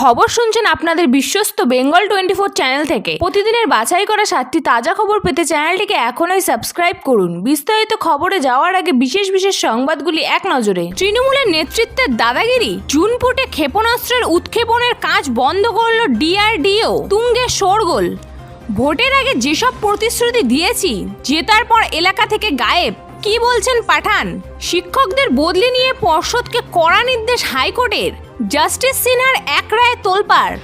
খবর শুনছেন আপনাদের বিশ্বস্ত বেঙ্গল টোয়েন্টি ফোর চ্যানেল থেকে। প্রতিদিনের বাছাই করা সাতটি তাজা খবর পেতে চ্যানেলটিকে এখনই সাবস্ক্রাইব করুন। বিস্তারিত খবরে যাওয়ার আগে বিশেষ বিশেষ সংবাদগুলি এক নজরে। তৃণমূলের নেতৃত্বের দাদাগিরি জুনপুটে ক্ষেপণাস্ত্রের উৎক্ষেপণের কাজ বন্ধ করল ডিআরডিও। তুঙ্গে শোরগোল। ভোটের আগে যেসব প্রতিশ্রুতি দিয়েছি, জেতার পর এলাকা থেকে গায়েব। কি বলছেন পাঠান? শিক্ষকদের বদলি নিয়ে পর্ষদকে কড়া নির্দেশ হাইকোর্টের। জাস্টিস সিনহার এক রায়ে তোলপাড়।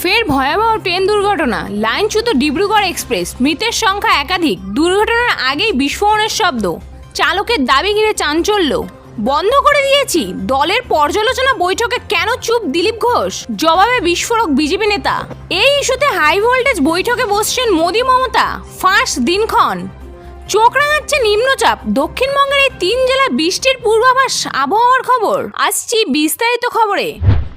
ফের ভয়াবহ ট্রেন দুর্ঘটনা, লাইনচ্যুত ডিব্রুগড় এক্সপ্রেস, মৃতের সংখ্যা একাধিক, দুর্ঘটনার আগেই বিস্ফোরণের শব্দ, চালকের দাবি ঘিরে চাঞ্চল্য। বন্ধ করে দিয়েছি, দলের পর্যালোচনা বৈঠকে কেন চুপ দিলীপ ঘোষ? জবাবে বিস্ফোরক বিজেপি নেতা। এই ইস্যুতে হাই ভোল্টেজ বৈঠকে বসছেন মোদি মমতা, ফাঁস দিনক্ষণ। চোখ রাঙাচ্ছে নিম্নচাপ। দক্ষিণবঙ্গের এই তিন জেলা বৃষ্টির পূর্বাভাস, আবহাওয়ার খবর। আসছি বিস্তারিত খবরে।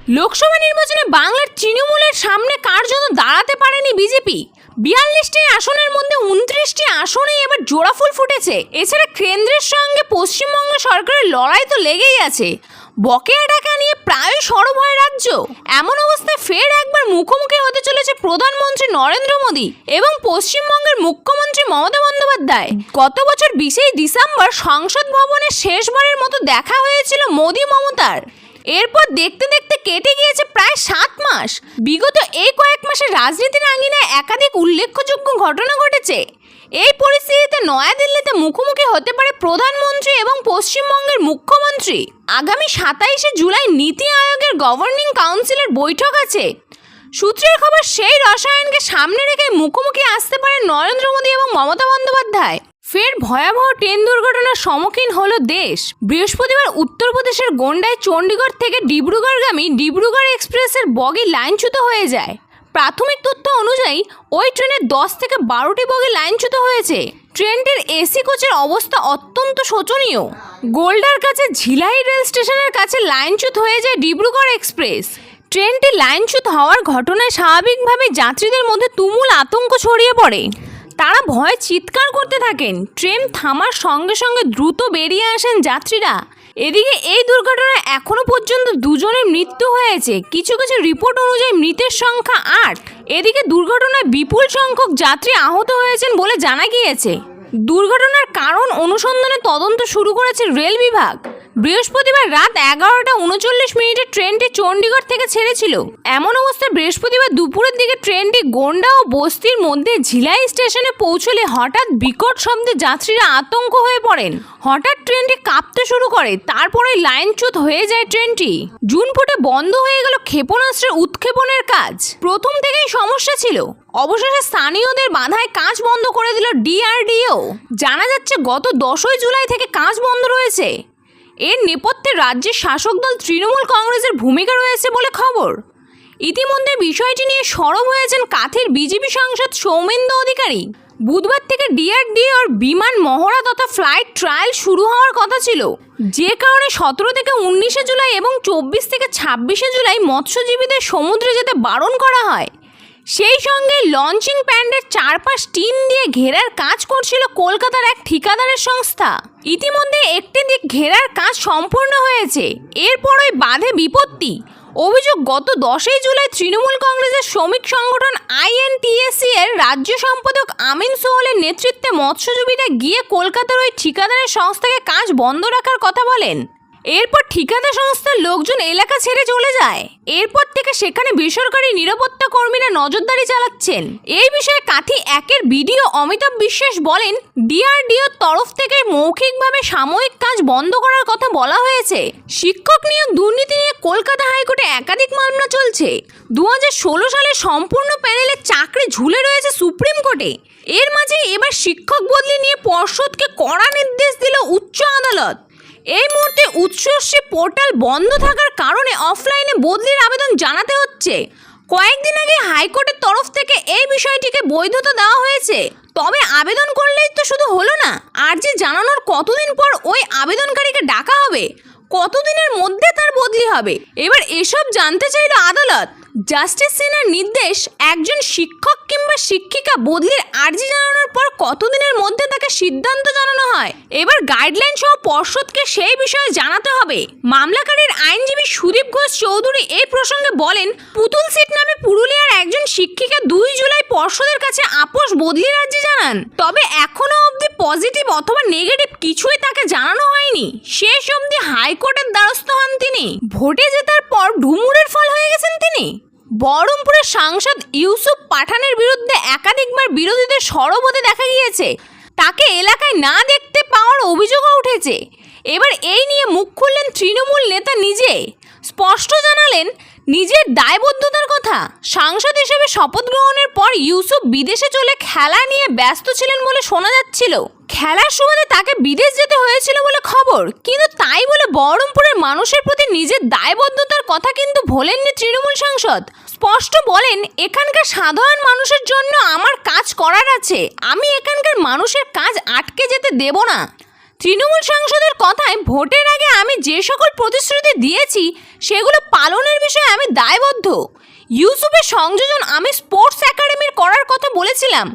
লোকসভা নির্বাচনে বাংলার তৃণমূলের সামনে কার জন্য দাঁড়াতে পারেনি বিজেপি? বিয়াল্লিশটি আসনের মধ্যে উনত্রিশটি আসনে এবার জোড়াফুল ফুটেছে। এছাড়া কেন্দ্রের সঙ্গে পশ্চিমবঙ্গ সরকারের লড়াই তো লেগেই আছে। বকেয়া টাকা নিয়ে প্রায় সরব হয় রাজ্য। এমন অবস্থায় ফের একবার মুখোমুখি হতে চলেছে প্রধানমন্ত্রী নরেন্দ্র মোদী এবং পশ্চিমবঙ্গের মুখ্যমন্ত্রী মমতা বন্দ্যোপাধ্যায়। গত বছর বিশেই ডিসেম্বর সংসদ ভবনে শেষবারের মতো দেখা হয়েছিল মোদী মমতার। এরপর দেখতে দেখতে কেটে গিয়েছে প্রায় সাত মাস। বিগত এই কয়েক মাসে রাজনীতির আঙ্গিনায় একাধিক উল্লেখযোগ্য ঘটনা ঘটেছে। এই পরিস্থিতিতে নয়াদিল্লিতে মুখোমুখি হতে পারে প্রধানমন্ত্রী এবং পশ্চিমবঙ্গের মুখ্যমন্ত্রী। আগামী সাতাইশে জুলাই নীতি আয়োগের গভর্নিং কাউন্সিলের বৈঠক আছে। সূত্রের খবর, সেই রসায়নকে সামনে রেখে মুখোমুখি আসতে পারে নরেন্দ্র মোদী এবং মমতা বন্দ্যোপাধ্যায়। ফের ভয়াবহ ট্রেন দুর্ঘটনার সম্মুখীন হল দেশ। বৃহস্পতিবার উত্তরপ্রদেশের গোন্ডায় চণ্ডীগড় থেকে ডিব্রুগড়গামী ডিব্রুগড় এক্সপ্রেসের বগি লাইনচ্যুত হয়ে যায়। প্রাথমিক তথ্য অনুযায়ী, ওই ট্রেনের দশ থেকে বারোটি বগি লাইনচ্যুত হয়েছে। ট্রেনটির এসি কোচের অবস্থা অত্যন্ত শোচনীয়। গোল্ডার কাছে ঝিলাই রেল স্টেশনের কাছে লাইনচ্যুত হয়ে যায় ডিব্রুগড় এক্সপ্রেস। ট্রেনটি লাইনচ্যুত হওয়ার ঘটনায় স্বাভাবিকভাবে যাত্রীদের মধ্যে তুমুল আতঙ্ক ছড়িয়ে পড়ে। তারা ভয়ে চিৎকার করতে থাকেন। ট্রেন থামার সঙ্গে সঙ্গে দ্রুত বেরিয়ে আসেন যাত্রীরা। এদিকে এই দুর্ঘটনায় এখনও পর্যন্ত দুজনের মৃত্যু হয়েছে। কিছু কিছু রিপোর্ট অনুযায়ী মৃতের সংখ্যা আট। এদিকে দুর্ঘটনায় বিপুল সংখ্যক যাত্রী আহত হয়েছেন বলে জানা গিয়েছে। দুর্ঘটনার কারণ অনুসন্ধানে তদন্ত শুরু করেছে রেল বিভাগ। বৃহস্পতিবার রাত এগারোটা উনচল্লিশ মিনিটে ট্রেনটি চণ্ডীগড় থেকে ছেড়েছিল। এমন অবস্থায় বৃহস্পতিবার দুপুরের দিকে ট্রেনটি গোন্ডা ও বস্তির মধ্যে ঝিলাই স্টেশনে পৌঁছলে হঠাৎ বিকট শব্দে যাত্রীরা আতঙ্ক হয়ে পড়েন। হঠাৎ ট্রেনটি কাঁপতে শুরু করে, তারপরে লাইনচ্যুত হয়ে যায় ট্রেনটি। জুন ফুটে বন্ধ হয়ে গেল ক্ষেপণাস্ত্রের উৎক্ষেপণের কাজ। প্রথম থেকেই সমস্যা ছিল। অবশেষে স্থানীয়দের বাধায় কাজ বন্ধ করে দিল ডিআরডিও। জানা যাচ্ছে, গত দশই জুলাই থেকে কাজ বন্ধ রয়েছে। এর নেপথ্যে রাজ্যের শাসক দল তৃণমূল কংগ্রেসের ভূমিকা রয়েছে বলে খবর। ইতিমধ্যে বিষয়টি নিয়ে সরব হয়েছেন কাথের বিজেপি সাংসদ সৌমেন্দ্র অধিকারী। বুধবার থেকে ডিআরডিওর বিমান মহড়া তথা ফ্লাইট ট্রায়াল শুরু হওয়ার কথা ছিল। যে কারণে সতেরো থেকে উনিশে জুলাই এবং চব্বিশ থেকে ছাব্বিশে জুলাই মৎস্যজীবীদের সমুদ্রে যেতে বারণ করা হয়। সেই সঙ্গে লঞ্চিং প্যান্ডের চারপাশ টিন দিয়ে ঘেরার কাজ করছিল কলকাতার এক ঠিকাদারের সংস্থা। ইতিমধ্যে একটি দিক ঘেরার কাজ সম্পূর্ণ হয়েছে। এরপর ওই বাধে বিপত্তি। অভিযোগ, গত দশই জুলাই তৃণমূল কংগ্রেসের শ্রমিক সংগঠন আইএনটিএসসি এর রাজ্য সম্পাদক আমিন সোহলের নেতৃত্বে মৎস্যজীবীরা গিয়ে কলকাতার ওই ঠিকাদারের সংস্থাকে কাজ বন্ধ রাখার কথা বলেন। এরপর ঠিকাদার সংস্থার লোকজন এলাকা ছেড়ে চলে যায়। এরপর থেকে সেখানে বেসরকারি নিরাপত্তা কর্মীরা নজরদারি চালাচ্ছেন। এই বিষয়ে কাথি একের বিডিও অমিতাভ বিশ্বাস বলেন ডিআরডিওর তরফ থেকে মৌখিকভাবে সাময়িক কাজ বন্ধ করার কথা বলা হয়েছে। শিক্ষক নিয়োগ দুর্নীতি নিয়ে কলকাতা হাইকোর্টে একাধিক মামলা চলছে। দু হাজার ষোলো সালে সম্পূর্ণ প্যানেলের চাকরি ঝুলে রয়েছে সুপ্রিম কোর্টে। এর মাঝে এবার শিক্ষক বদলি নিয়ে পর্ষদকে কড়া নির্দেশ দিল উচ্চ আদালত। এই মুহূর্তে উৎসর্ষে পোর্টাল বন্ধ থাকার কারণে অফলাইনে বদলির আবেদন জানাতে হচ্ছে। কয়েকদিন আগে হাইকোর্টের তরফ থেকে এই বিষয়টিকে বৈধতা দেওয়া হয়েছে। তবে আবেদন করলেই তো শুধু হলো না, আর যে জানানোর কতদিন পর ওই আবেদনকারীকে ডাকা হবে, কতদিনের মধ্যে তার বদলি হবে, এবার এসব জানতে চাইল আদালত। জাস্টিস সিনহার নির্দেশ একজন শিক্ষক কিংবা শিক্ষিকা বদলির আর্জি জানানোর পর কতদিনের মধ্যে তাকে সিদ্ধান্ত জানানো হয়? এবার গাইডলাইন সহ পর্ষদকে সেই বিষয়ে জানাতে হবে। মামলাকারীর আইনজীবী সুদীপ ঘোষ চৌধুরী এই প্রসঙ্গে বলেন, পুতুল সিট নামে পুরুলিয়ার একজন শিক্ষিকা দুই জুলাই পর্ষদের কাছে আপোষ বদলির আর্জি জানান। তবে এখনও অবধি পজিটিভ অথবা নেগেটিভ কিছুই তাকে জানানো হয়নি। শেষ অবধি হাইকোর্টের দ্বারস্থ হন তিনি। ভোটে জেতার পর ডুমুরের ফল হয়ে গেছেন তিনি। বহরমপুরের সাংসদ ইউসুফ পাঠানের বিরুদ্ধে একাধিকবার বিরোধীদের সরব হতে দেখা গিয়েছে। তাকে এলাকায় না দেখতে পাওয়ার অভিযোগও উঠেছে। এবার এই নিয়ে মুখ খুললেন তৃণমূল নেতা নিজে। স্পষ্ট জানালেন, নিজের দায়বদ্ধতার কথা। সাংসদ হিসেবে শপথ গ্রহণের পর ইউসুফ বিদেশে চলে খেলা নিয়ে ব্যস্ত ছিলেন বলে শোনা যাচ্ছিল। খেলার সুবাদে তাকে বিদেশ যেতে হয়েছিল বলে খবর, কিন্তু তাই বলে বহরমপুরের মানুষের প্রতি নিজের দায়বদ্ধতার কথা কিন্তু ভোলেননি তৃণমূল সাংসদ। স্পষ্ট বলেন, এখানকার সাধারণ মানুষের জন্য আমার কাজ করার আছে। আমি এখানকার মানুষের কাজ আটকে যেতে দেব না। তৃণমূল সাংসদের কথায় ভোটের আগে আমি যে সকল প্রতিশ্রুতি দিয়েছি, সেগুলো পালনের বিষয়ে আমি দায়বদ্ধ। ইউসুফের সংযোজন আমি স্পোর্টস একাডেমির করার কথা বলেছিলাম।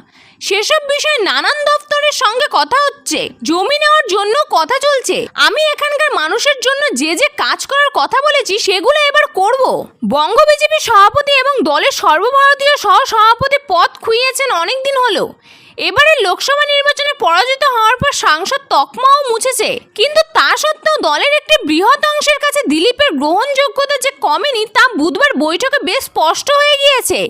সেসব বিষয়ে নানান দপ্তরের সঙ্গে কথা হচ্ছে। জমি নেওয়ার জন্য কথা চলছে। আমি এখানকার মানুষের জন্য যে যে কাজ করার কথা বলেছি, সেগুলো এবার করব। বঙ্গ বিজেপি সভাপতি এবং দলের সর্বভারতীয় সহ সভাপতি পদ খুইয়েছেন অনেকদিন হলো। এবারে লোকসভা নির্বাচনে পরাজিত হওয়ার পর সাংসদ তকমাও মুছেছে। কিন্তু তা সত্ত্বেও দলের একটি বৃহৎ অংশের কাছে দিলীপের গ্রহণযোগ্যতা যে কমেনি তা বুধবার বৈঠকে বেশ স্পষ্ট হয়ে গিয়েছে।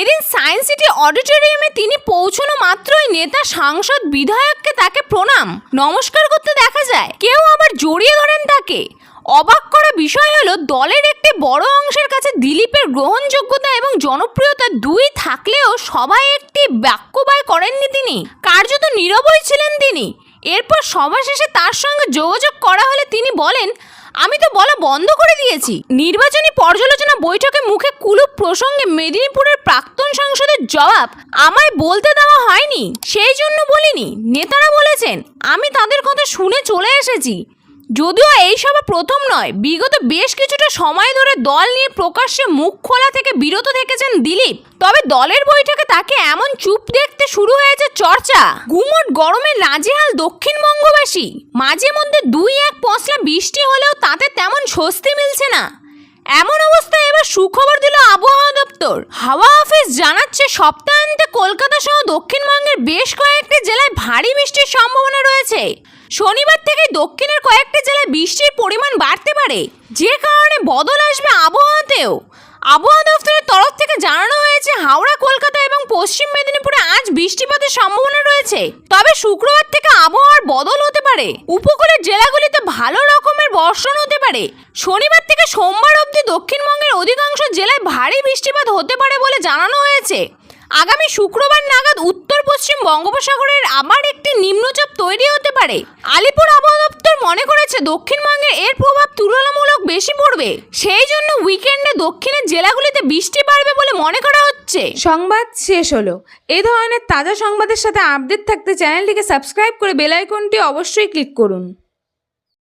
এদিন সায়েন্স সিটি অডিটোরিয়ামে তিনি পৌঁছানো মাত্রই নেতা সাংসদ বিধায়ককে তাকে প্রণাম, নমস্কার করতে দেখা যায়। কেউ আবার জড়িয়ে ধরেন তাকে। অবাক করা বিষয় হলো, দলের একটি বড় অংশের কাছে দিলীপের গ্রহণযোগ্যতা এবং জনপ্রিয়তা দুই থাকলেও সবাই একটি বাক্য ব্যয় করেননি তিনি। কার্যত নীরবই ছিলেন তিনি। এরপর সভা শেষে তার সঙ্গে যোগাযোগ করা হলে তিনি বলেন, আমি তো বলা বন্ধ করে দিয়েছি। নির্বাচনী পর্যালোচনা বৈঠকে মুখে কুলুপ প্রসঙ্গে মেদিনীপুরের প্রাক্তন সংসদের জবাব আমায় বলতে দেওয়া হয়নি। সেই জন্য বলিনি। নেতারা বলেছেন, আমি তাদের কথা শুনে চলে এসেছি। যদিও এই সভা প্রথম নয়, বিগত বেশ কিছুটা সময় ধরে দল নিয়ে প্রকাশ্যে মুখ খোলা থেকে বিরত থেকেছেন দিলীপ। তবে দলের বৈঠকে তাকে এমন চুপ দেখতে শুরু হয়েছে চর্চা। গুমট গরমে নাজেহাল দক্ষিণবঙ্গবাসী মাঝে মধ্যে দুই এক পশলা বৃষ্টি হলেও তাতে তেমন স্বস্তি মিলছে না। এমন অবস্থায় এবার সুখবর দিল আবহাওয়া দপ্তর। হাওয়া অফিস জানাচ্ছে সপ্তাহান্তে কলকাতা সহ দক্ষিণবঙ্গের বেশ কয়েকটি জেলায় ভারী বৃষ্টির সম্ভাবনা রয়েছে। শনিবার থেকে দক্ষিণের কয়েকটি জেলায় বৃষ্টির পরিমাণ বাড়তে পারে। যে কারণে বদল আসবে আবহাওয়াতেও। আবহাওয়া দপ্তরের তরফ থেকে জানানো হয়েছে, হাওড়া, কলকাতা এবং পশ্চিম মেদিনীপুরে আজ বৃষ্টিপাতের সম্ভাবনা রয়েছে। তবে শুক্রবার থেকে আবহাওয়ার বদল হতে পারে। উপকূলের জেলাগুলিতে ভালো রকমের বর্ষণ হতে পারে। শনিবার থেকে সোমবার অবধি দক্ষিণবঙ্গের অধিকাংশ জেলায় ভারী বৃষ্টিপাত হতে পারে বলে জানানো হয়েছে। আগামী শুক্রবার নাগাদ উত্তর পশ্চিম বঙ্গোপসাগরের আবার একটি নিম্নচাপ তৈরি হতে পারে। আলিপুর আবহাওয়া দপ্তর মনে করেছে, দক্ষিণবঙ্গে এর প্রভাব তুলনামূলক বেশি পড়বে সেই জন্য উইকেন্ডে দক্ষিণের জেলাগুলিতে বৃষ্টি বাড়বে বলে মনে করা হচ্ছে। সংবাদ শেষ হলো। এ ধরনের তাজা সংবাদের সাথে আপডেট থাকতে চ্যানেলটিকে সাবস্ক্রাইব করে বেল আইকনটি অবশ্যই ক্লিক করুন।